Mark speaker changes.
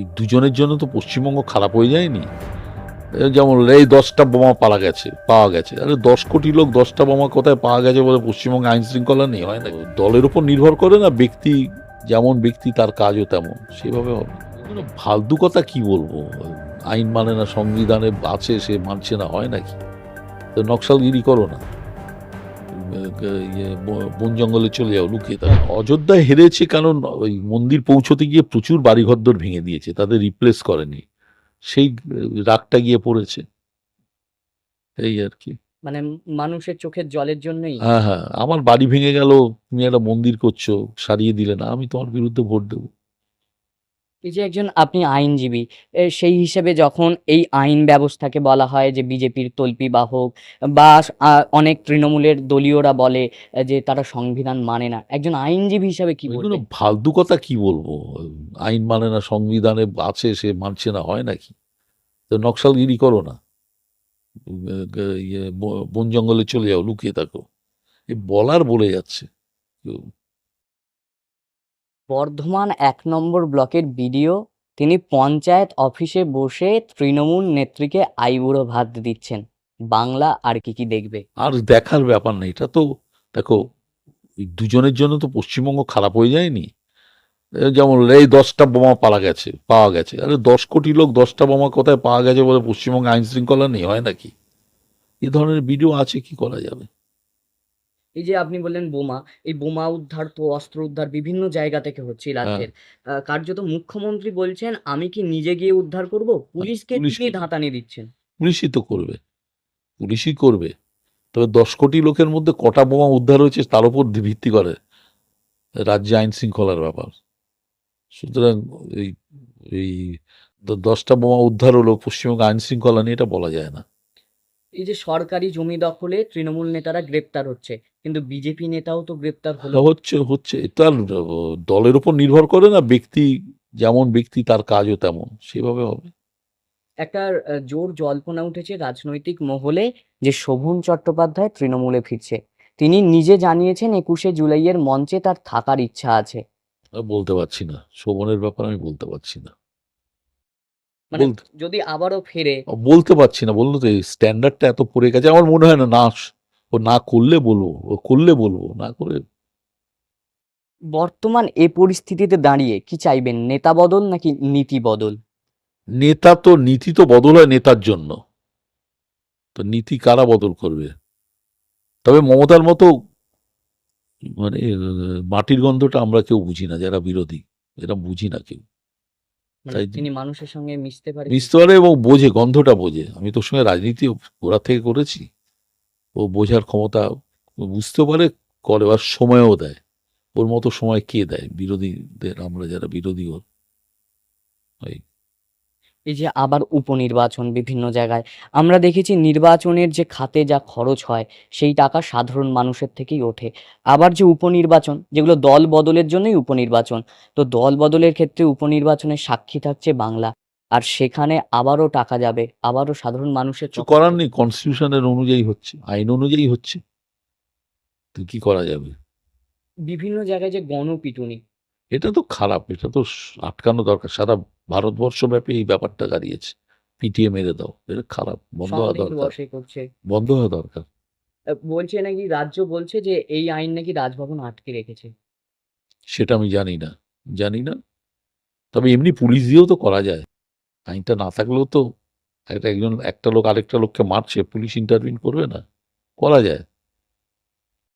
Speaker 1: এই দুজনের জন্য তো পশ্চিমবঙ্গ খারাপ হয়ে যায়নি। যেমন এই দশটা বোমা পালা গেছে, পাওয়া গেছে। আরে দশ কোটি লোক দশটা বোমা কোথায় পাওয়া গেছে বলে পশ্চিমবঙ্গে আইন শৃঙ্খলা নেই? হয় না। দলের উপর নির্ভর করে না ব্যক্তি, যেমন ব্যক্তি তার কাজও তেমন, সেভাবে হবে। এগুলো ফালতু কথা কি বলব? আইন মানে না সংবিধানে আছে, সে মানছে না, হয় নাকি তো নকশালগিরি করো না। বন জঙ্গলে চলে যাও লুকিয়ে থাকো। অযোধ্যায় হেরেছে কারণ ওই মন্দির পৌঁছতে গিয়ে প্রচুর বাড়িঘরদর ভেঙে দিয়েছে তাদের রিপ্লেস করেনি। সেই রাগটা গিয়ে পড়েছে। এই আর কি।
Speaker 2: মানে মানুষের চোখের জলের জন্যই?
Speaker 1: হ্যাঁ হ্যাঁ আমার বাড়ি ভেঙে গেল তুমি একটা মন্দির করছ সারিয়ে দিলে না আমি তোমার বিরুদ্ধে ভোট দেবো।
Speaker 2: এই যে একজন আপনি আইনজীবী সেই হিসেবে যখন এই আইন ব্যবস্থাকে বলা হয় যে বিজেপির তল্পি বাহক বা অনেক তৃণমূলের দলীয়রা বলে যে তারা সংবিধান মানে না একজন আইনজীবী হিসাবে কি বলব
Speaker 1: ফালতু কথা কি বলব? আইন মানে না সংবিধানে আছে সে মানছে না হয় নাকি? তো নকশালগিরি করো না। ইয়ে, বন জঙ্গলে চলে যাও লুকিয়ে থাকো। এ বলার বলে যাচ্ছে।
Speaker 2: বর্ধমান এক নম্বর ব্লকের বিডিও, তিনি পঞ্চায়েত অফিসে বসে তৃণমূল নেত্রীকে আইবুড়ো ভাত দিচ্ছেন। বাংলা আর কি কি দেখবে?
Speaker 1: আর দেখার ব্যাপার নেই এটা তো, দেখো দুজনের জন্য তো পশ্চিমবঙ্গ খারাপ হয়ে যায়নি। যেমন, এই দশটা বোমা পালা গেছে, পাওয়া গেছে। আরে দশ কোটি লোক দশটা বোমা কোথায় পাওয়া গেছে বলে পশ্চিমবঙ্গে আইন শৃঙ্খলা নেই, হয় নাকি? এ ধরনের ভিডিও আছে, কি করা যাবে?
Speaker 2: এই যে আপনি বললেন বোমা এই বোমা উদ্ধার তো অস্ত্র উদ্ধার বিভিন্ন জায়গা থেকে হচ্ছে এই রাজ্যের। কার্যত মুখ্যমন্ত্রী বলছেন আমি কি নিজে গিয়ে উদ্ধার করব? পুলিশকে
Speaker 1: পুলিশ
Speaker 2: তিনি ধাতানি দিচ্ছেন।
Speaker 1: পুলিশই তো করবে। পুলিশই করবে। তবে দশ কোটি লোকের মধ্যে কটা বোমা উদ্ধার হয়েছে তার উপর ভিত্তি করে। রাজ্যে আইন শৃঙ্খলার ব্যাপার। সুতরাং এই এই দশটা বোমা উদ্ধার হলো পশ্চিমবঙ্গে আইন শৃঙ্খলা নিয়ে এটা বলা যায় না।
Speaker 2: এই যে সরকারি জমি দখলে তৃণমূল নেতারা গ্রেপ্তার হচ্ছে কিন্তু বিজেপি নেতাও তো গ্রেপ্তার হলো।
Speaker 1: হচ্ছে হচ্ছে। তার দলের উপর নির্ভর করে না ব্যক্তি যেমন ব্যক্তি তার কাজও তেমন সেভাবে হবে।
Speaker 2: একটা জোর জল্পনা উঠেছে রাজনৈতিক মহলে যে শোভন চট্টোপাধ্যায় তৃণমূলে ফিরছে। তিনি নিজে জানিয়েছেন একুশে জুলাইয়ের মঞ্চে তার থাকার ইচ্ছা আছে।
Speaker 1: বলতে পারছি না। শোভনের ব্যাপার আমি বলতে পারছি না।
Speaker 2: মানে যদি আবারও ফেরে
Speaker 1: বলতে পারছি না বলল তো স্ট্যান্ডার্ডটা এত পড়ে গেছে। আমার মনে হয় না না ও না করলে বলব ও করলে বলব না করে
Speaker 2: বর্তমান এ পরিস্থিতিতে দাঁড়িয়ে কি চাইবেন? নেতা বদল নাকি নীতি বদল?
Speaker 1: নেতা তো নীতি তো বদল হয় নেতার জন্য। তো নীতি কারা বদল করবে? তবে মমতার মতো মানে মাটির গন্ধটা আমরা কেউ বুঝি না যারা বিরোধী এরা বুঝি না কেউ।
Speaker 2: তিনি মানুষের সঙ্গে মিশতে পারে
Speaker 1: মিশতে পারে এবং বোঝে গন্ধটা বোঝে। আমি তোর সঙ্গে রাজনীতি গোড়া থেকে করেছি। ও বোঝার ক্ষমতা বুঝতে পারে করে আর সময়ও দেয়। ওর মতো সময় কে দেয়? বিরোধীদের আমরা যারা বিরোধী ওর। ওই
Speaker 2: এই যে আবার উপনির্বাচন বিভিন্ন জায়গায়। আমরা দেখেছি নির্বাচনের যে খাতে যা খরচ হয় সেই টাকা সাধারণ মানুষের থেকেই ওঠে। আবার যে উপনির্বাচন যেগুলো দল বদলের জন্যই উপনির্বাচন তো দল বদলের ক্ষেত্রে উপনির্বাচনের সাক্ষী থাকছে বাংলা। আর সেখানে আবারও টাকা যাবে আবারও সাধারণ মানুষের
Speaker 1: করার নেই কনস্টিটিউশনের অনুযায়ী হচ্ছে আইন অনুযায়ী হচ্ছে। কি করা যাবে?
Speaker 2: বিভিন্ন জায়গায় যে গণপিটুনি
Speaker 1: এটা তো খারাপ এটা তো আটকানো দরকার। সারা ভারতবর্ষ ব্যাপী এই ব্যাপারটা দাঁড়িয়েছে। পিটিয়ে মেরে দাও এটা খারাপ বন্ধ হওয়া দরকার। বন্ধ হওয়া দরকার।
Speaker 2: বলছে নাকি রাজ্য বলছে যে এই আইন নাকি রাজভবন আটকে রেখেছে।
Speaker 1: সেটা আমি জানি না জানি না। তবে এমনি পুলিশ দিয়েও তো করা যায়। আইনটা না থাকলেও তো একটা একজন একটা লোক আরেকটা লোককে মারছে পুলিশ ইন্টারভিন করবে না। করা যায়।